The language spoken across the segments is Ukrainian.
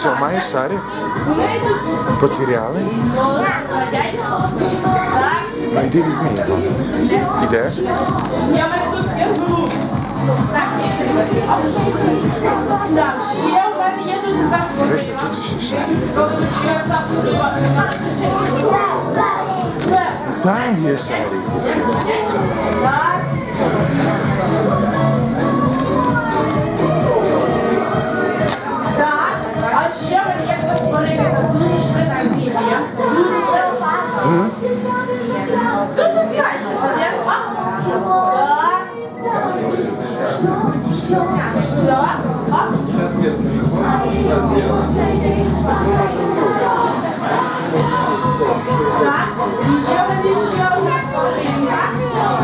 Що, маєш шарик? Потеряли? Ну йди візьми його. Ідеш? Дивися, тут ще шарик. Там є шарик.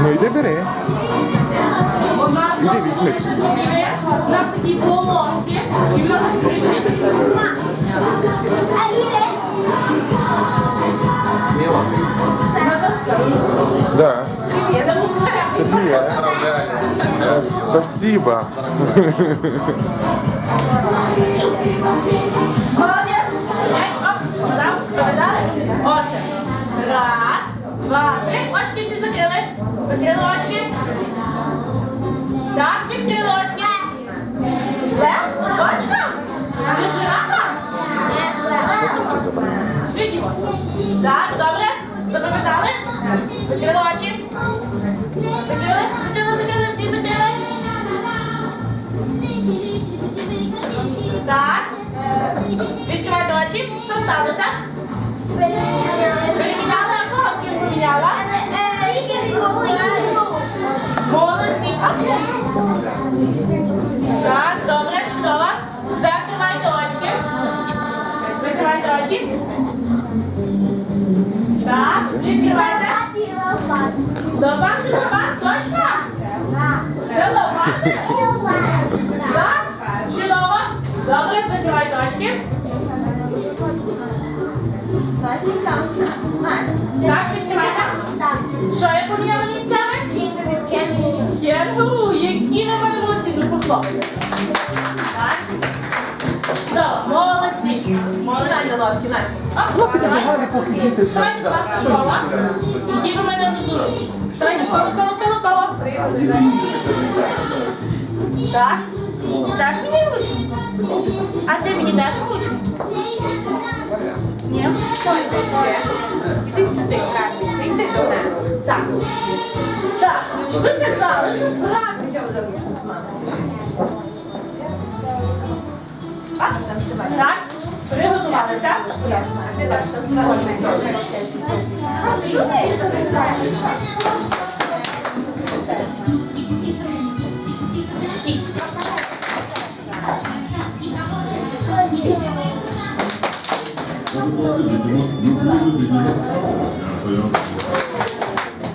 Ну йди бери. Іди візьми на такі полоски, і вона Спасибо. Молодец. Отже, раз, два, три. Очки всі закрили. Закрили очки. Так, чудово. Добре, закривайте очки. Так, відкривайте. Що я поміняла місцями? Кенгуру, які на мене молодці, ну похлопайте. Так. Добре, молодці. Молодці. Давай. Будь ласка, коло. Які ви мене розуміють? Вставай, коло, коло, коло, коло. Так. Даш мені ручку? А ти мені даш ручку? Ні? Стойте ще. Іди сюди, гратися, йди до нас. Так. Так, ви казали, що справді. А, Так, приготувалися. Ти даш танцювати.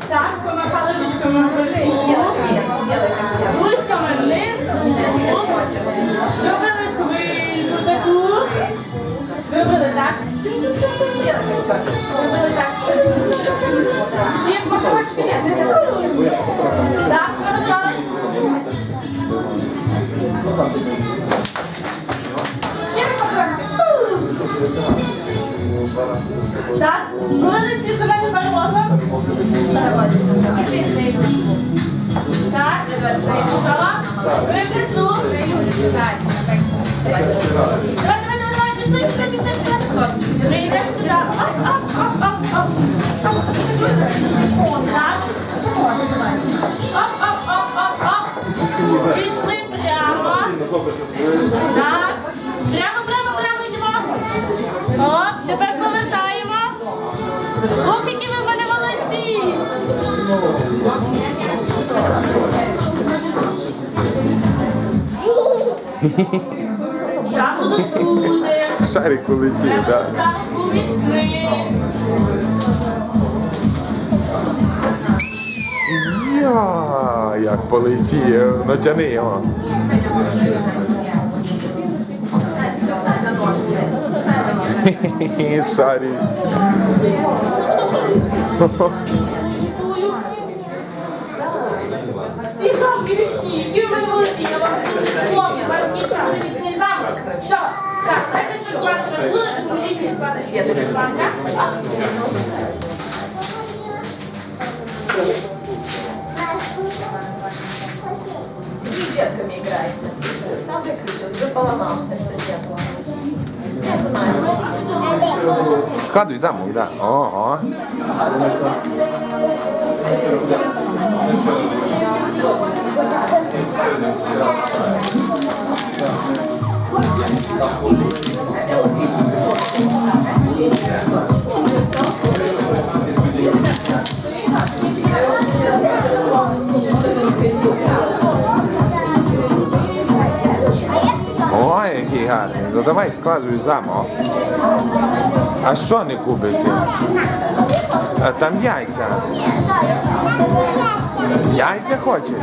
Так, помахали ручками вверху. Делай кабінку, делай кабінку. Ручками вниз. Зробили хвильку таку. Зробили так. Делай кабінку. Зробили так. І помахочки. Так, приготувались. Так. Оп, оп, оп, оп, оп. Пішли прямо. Так. Прямо, прямо, прямо йдемо. Оп, тепер повертаємо. Ох, які ви в мене молодці. Я буду тут. Шарик улетів, Я да. буду Я, як полетів. Ну тяни його. Шарик. Всі завжди відсні, які в мене молоді. Вам час. Відсні замок. Що? Так, дайте ще ваша буде, скажіть, чи спати. Я тобі Иди с детками играйся. Там выключил, уже поломался это дело. Я знаю. Складуй замок, да. Ого. Ой, який Гарний. Ну давай складуй замок. А що не кубики? А там яйця. Яйця хочеш?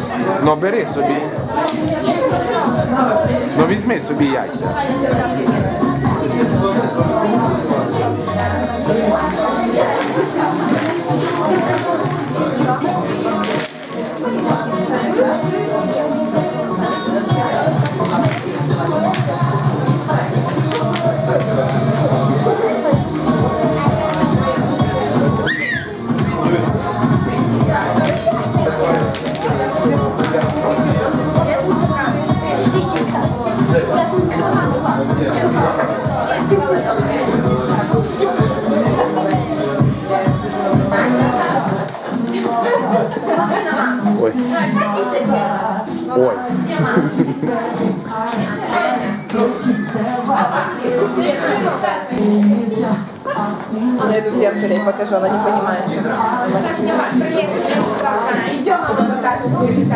Ну бери собі. Ну візьми собі яйця. Она иду в зеркале и покажу, она не понимает, что. Сейчас Идем, покажет, будет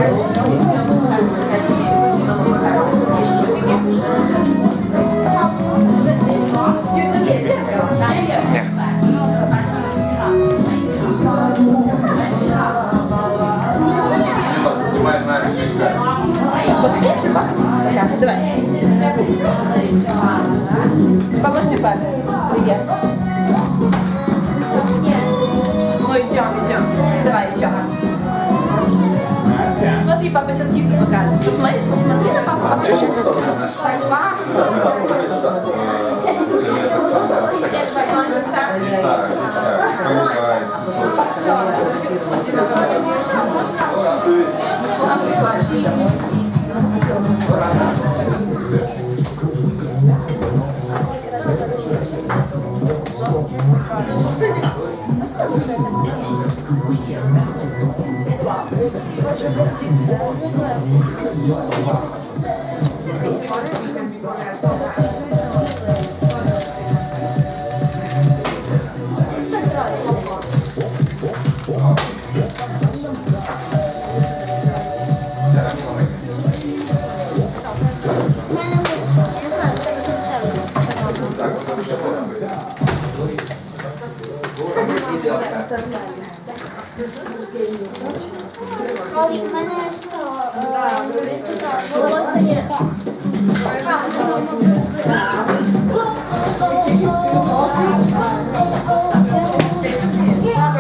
Посмотришь, папа покажет? Давай. Помаши папе. Привет. Ну идем, идем. Давай еще. Смотри, папа сейчас кису покажет. Посмотри, посмотри на папу. А чого ж ти В мене що, е, волосся є.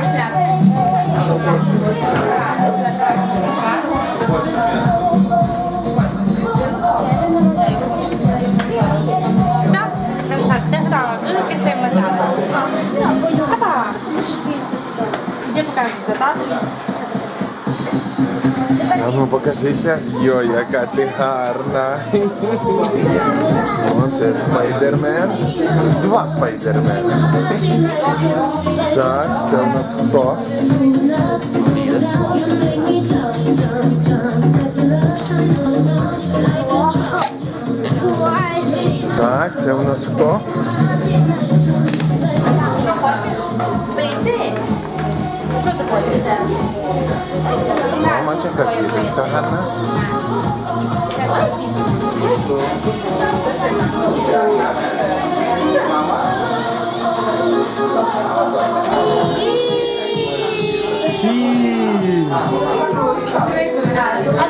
Все, А ну покажися. Йой, яка ти гарна. Це спайдермен. Два спайдермена. Так, це у нас хто? Так, це у нас хто? Що хочеш? Що ти хочеш? Мама, квіточка гарна. Чіз! А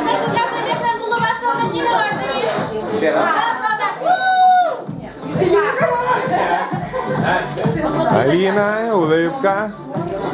це показує, як нам було весело на дні народжені. Ще раз. Аліна, уливка.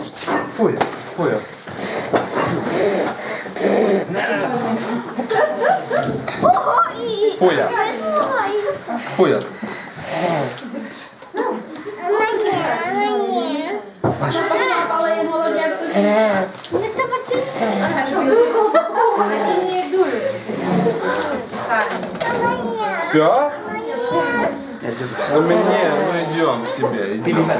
Фуя. Фуя. Фуя. Фуя. Фуя. Але молодець. Все? Ну мне, ну идем к тебе, идем.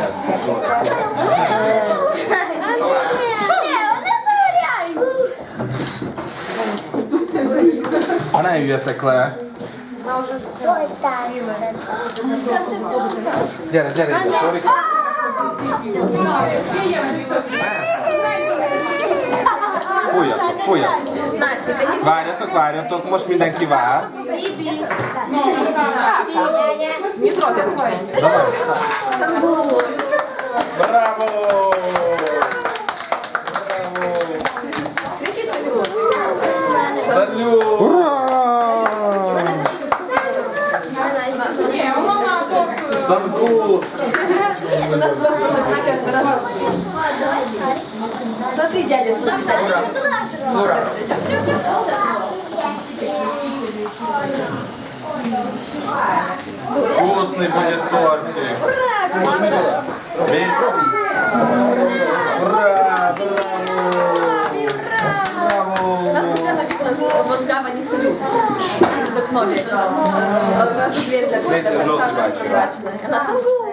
А на ее такая. Дядя, дядя, Толик. Фуя, фуя. Варяток, варяток, можеш мені кивати. Не трогай. Браво! дядя сюда. Ура. Ура. Вкусный будет тортик. Ура! Весь. Ура! Браво! У нас постоянно видно вот гавани салют. Из окно летела. Разу дверь закрыта, прозрачная. Она с